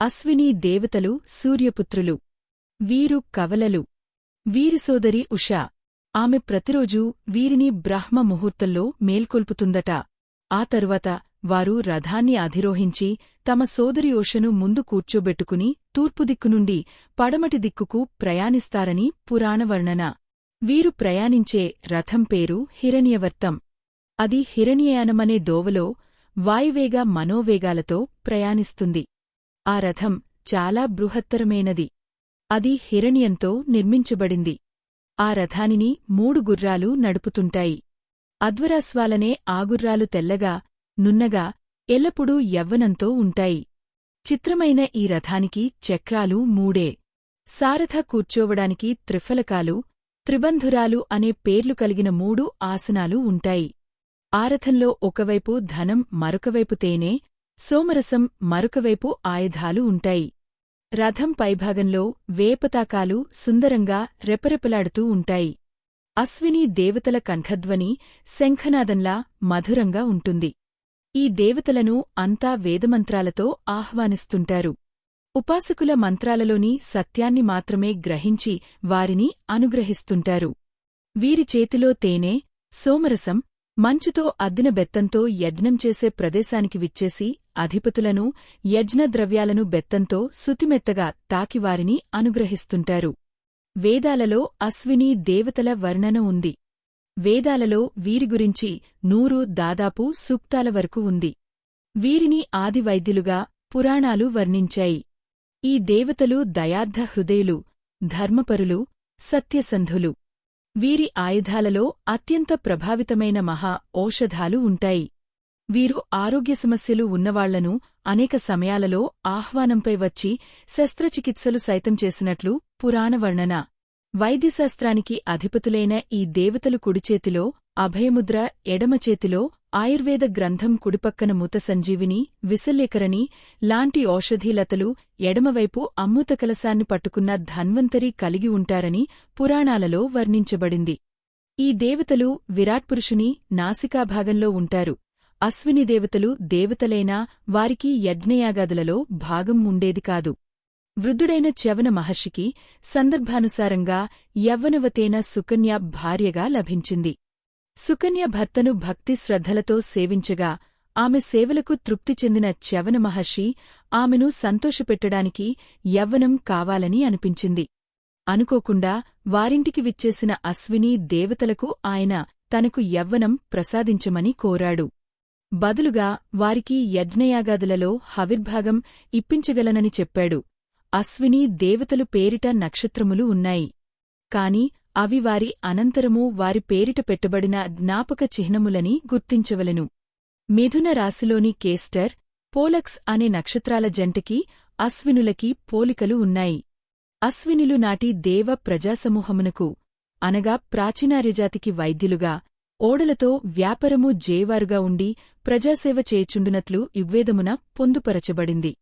అశ్వినీ దేవతలు సూర్యపుత్రులు. వీరు కవలలు. వీరి సోదరి ఉషా. ఆమె ప్రతిరోజూ వీరిని బ్రహ్మ ముహూర్తంలో మేల్కొల్పుతుందట. ఆ తరువాత వారు రథాన్ని అధిరోహించి తమ సోదరి ఉషను ముందు కూర్చోబెట్టుకుని తూర్పు నుండి పడమటి దిక్కుకు ప్రయాణిస్తారని పురాణవర్ణన వీరు ప్రయాణించే రథం పేరు హిరణ్యవర్తం. అది హిరణ్యయానమనే దోవలో వాయువేగ మనోవేగాలతో ప్రయాణిస్తుంది. ఆ రథం చాలా బృహత్తరమైనది. అది హిరణ్యంతో నిర్మించబడింది. ఆ రథానిని మూడు గుర్రాలు నడుపుతుంటాయి. అధ్వరాస్వాలనే ఆ గుర్రాలు తెల్లగా నున్నగా ఎల్లప్పుడూ యవ్వనంతో ఉంటాయి. చిత్రమైన ఈ రథానికి చక్రాలు మూడే. సారథ కూర్చోవడానికి త్రిఫలకాలు త్రిబంధురాలు అనే పేర్లు కలిగిన మూడు ఆసనాలు ఉంటాయి. ఆరథంలో ఒకవైపు ధనం మరొకవైపు తేనె సోమరసం మరొకవైపు ఆయుధాలు ఉంటాయి. రథం పైభాగంలో వేపతాకాలు సుందరంగా రెపరెపలాడుతూ ఉంటాయి. అశ్విని దేవతల కంఠధ్వని శంఖనాదంలా మధురంగా ఉంటుంది. ఈ దేవతలను అంతా వేదమంత్రాలతో ఆహ్వానిస్తుంటారు. ఉపాసకుల మంత్రాలలోని సత్యాన్ని మాత్రమే గ్రహించి వారిని అనుగ్రహిస్తుంటారు. వీరి చేతిలో తేనె సోమరసం మంచుతో అద్దిన బెత్తంతో యజ్ఞం చేసే ప్రదేశానికి విచ్చేసి అధిపతులను యజ్ఞద్రవ్యాలను బెత్తంతో సుతిమెత్తగా తాకివారిని అనుగ్రహిస్తుంటారు. వేదాలలో అశ్విని దేవతల వర్ణన ఉంది. వేదాలలో వీరి గురించి నూరు దాదాపు సూక్తాల వరకు ఉంది. వీరిని ఆదివైద్యులుగా పురాణాలు వర్ణించాయి. ఈ దేవతలు దయార్థ హృదయులు ధర్మపరులు సత్యసంధులు. వీరి ఆయుధాలలో అత్యంత ప్రభావితమైన మహా ఔషధాలు ఉంటాయి. వీరు ఆరోగ్య సమస్యలు ఉన్నవాళ్ళను అనేక సమయాలలో ఆహ్వానంపై వచ్చి శస్త్రచికిత్సలు సైతం చేసినట్లు పురాణవర్ణన వైద్యశాస్త్రానికి అధిపతులైన ఈ దేవతలు కుడిచేతిలో అభయముద్ర ఎడమచేతిలో ఆయుర్వేద గ్రంథం కుడిపక్కన ముత సంజీవిని విసల్లేకరణి లాంటి ఔషధీలతలు ఎడమవైపు అమృత కలశాన్ని పట్టుకున్న ధన్వంతరి కలిగి ఉంటారని పురాణాలలో వర్ణించబడింది. ఈ దేవతలు విరాట్పురుషుని నాసికాభాగంలో ఉంటారు. అశ్విని దేవతలు దేవతలైనా వారికి యజ్ఞయాగాదులలో భాగం ఉండేది కాదు. వృద్ధుడైన చ్యవన మహర్షికి సందర్భానుసారంగా యవ్వనవతేన సుకన్య భార్యగా లభించింది. సుకన్య భర్తను భక్తి శ్రద్ధలతో సేవించగా ఆమె సేవలకు తృప్తి చెందిన చ్యవన మహర్షి ఆమెను సంతోషపెట్టడానికి యవ్వనం కావాలని అనిపించింది. అనుకోకుండా వారింటికి విచ్చేసిన అశ్విని దేవతలకు ఆయన తనకు యవ్వనం ప్రసాదించమని కోరాడు. బదులుగా వారికి యజ్ఞయాగాదులలో హవిర్భాగం ఇప్పించగలనని చెప్పాడు. అశ్విని దేవతలు పేరిట నక్షత్రములు ఉన్నాయి. కాని అవి వారి అనంతరము వారి పేరిట పెట్టబడిన జ్ఞాపక చిహ్నములని గుర్తించవలెను. మిథున రాశిలోని కేస్టర్ పోలక్స్ అనే నక్షత్రాల జంటకి అశ్వినులకి పోలికలు ఉన్నాయి. అశ్వినులు నాటి దేవ ప్రజాసమూహమునకు అనగా ప్రాచీనార్యజాతికి వైద్యులుగా ఓడలతో వ్యాపారము జేవారుగా ఉండి ప్రజాసేవ చేయుచుండునట్లు యుగ్వేదమున పొందుపరచబడింది.